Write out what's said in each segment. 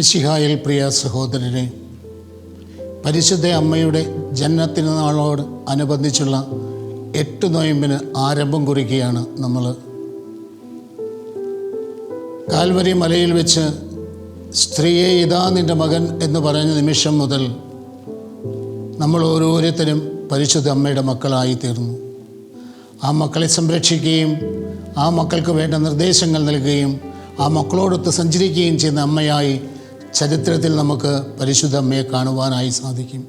മിശിഹായിൽ പ്രിയ സഹോദരനെ പരിശുദ്ധ അമ്മയുടെ ജന്മത്തിന് നാളോട് അനുബന്ധിച്ചുള്ള എട്ട് നോയമ്പിന് ആരംഭം കുറിക്കുകയാണ് നമ്മൾ. കാൽവരി മലയിൽ വെച്ച് സ്ത്രീയെ ഇതാ നിന്റെ മകൻ എന്ന് പറഞ്ഞ നിമിഷം മുതൽ നമ്മൾ ഓരോരുത്തരും പരിശുദ്ധ അമ്മയുടെ മക്കളായി തീർന്നു. ആ മക്കളെ സംരക്ഷിക്കുകയും ആ മക്കൾക്ക് വേണ്ട നിർദ്ദേശങ്ങൾ നൽകുകയും ആ മക്കളോടൊത്ത് സഞ്ചരിക്കുകയും ചെയ്യുന്ന അമ്മയായി ചരിത്രത്തിൽ നമുക്ക് പരിശുദ്ധ അമ്മയെ കാണുവാനായി സാധിക്കും.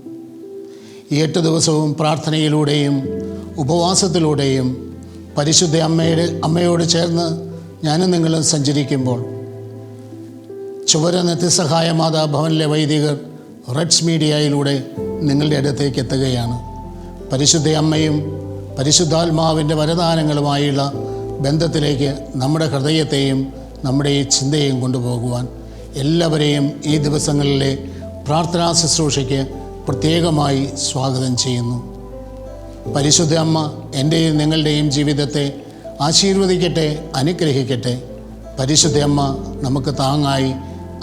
ഈ എട്ട് ദിവസവും പ്രാർത്ഥനയിലൂടെയും ഉപവാസത്തിലൂടെയും പരിശുദ്ധ അമ്മയുടെ അമ്മയോട് ചേർന്ന് ഞാനും നിങ്ങളും സഞ്ചരിക്കുമ്പോൾ ചുവര നിത്യസഹായ മാതാ ഭവനിലെ വൈദികർ റെഡ്സ് മീഡിയയിലൂടെ നിങ്ങളുടെ അടുത്തേക്ക് എത്തുകയാണ്. പരിശുദ്ധ അമ്മയും പരിശുദ്ധാത്മാവിന്റെ വരദാനങ്ങളുമായുള്ള ബന്ധത്തിലേക്ക് നമ്മുടെ ഹൃദയത്തെയും നമ്മുടെ ഈ ചിന്തയും കൊണ്ടുപോകുവാൻ എല്ലാവരെയും ഈ ദിവസങ്ങളിലെ പ്രാർത്ഥനാ ശുശ്രൂഷയ്ക്ക് പ്രത്യേകമായി സ്വാഗതം ചെയ്യുന്നു. പരിശുദ്ധ അമ്മ എന്റെയും നിങ്ങളുടെയും ജീവിതത്തെ ആശീർവദിക്കട്ടെ അനുഗ്രഹിക്കട്ടെ. പരിശുദ്ധ അമ്മ നമുക്ക് താങ്ങായി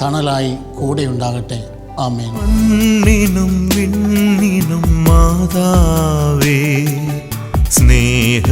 തണലായി കൂടെയുണ്ടാകട്ടെ. ആമേൻ. മണ്ണിനും വിണ്ണിനും മാതാവേ സ്നേഹമുള്ളോരം